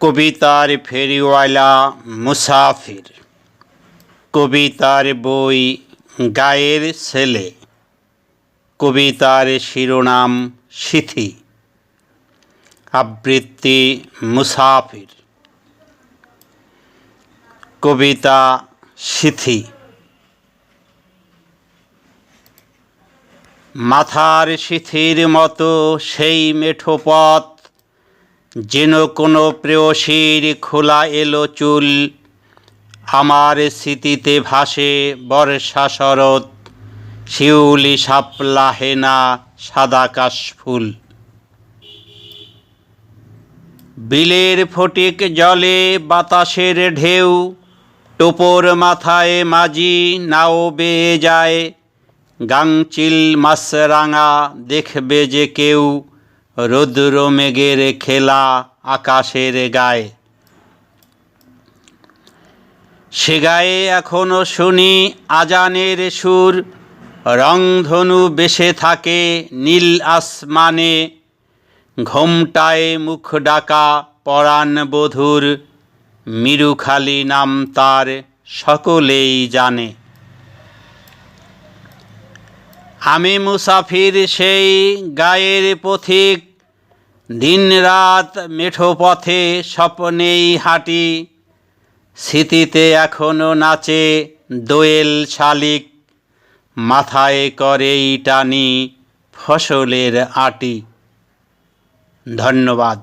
কবিতার ফেরিওয়ালা মুসাফির। কবিতার বই গায়ের ছেলে। কবিতার শিরোনাম সিথি। আবৃত্তি মুসাফির। কবিতা সিথি। মাথার সিথির মতো সেই মেঠো পথ যেন কোনো প্রেয়সীর খোলা এলো চুল, আমার স্মৃতিতে ভাসে বর্ষা শরৎ, শিউলি শাপলা হেনা সাদা কাশফুল। বিলের ফটিক জলে বাতাসের ঢেউ, টোপর মাথায় মাঝি নাও বেয়ে যায় গাংচিল মাছরাঙা দেখবে যে কেউ রৌদ্র মেঘের খেলা আকাশের গায়ে। সে গায়ে এখনও শুনি আজানের সুর, রংধনু বেসে থাকে নীল আসমানে। ঘোমটায় মুখ ডাকা পরাণ বধুর, মিরুখালি নাম তার সকলেই জানে। আমি মুসাফির সেই গায়ের পথিক দিন রাত মেঠো পথে স্বপ্নেই হাঁটি, স্মৃতিতে এখনও নাচে দোয়েল শালিক, মাথায় করেই টানি ফসলের আটি। ধন্যবাদ।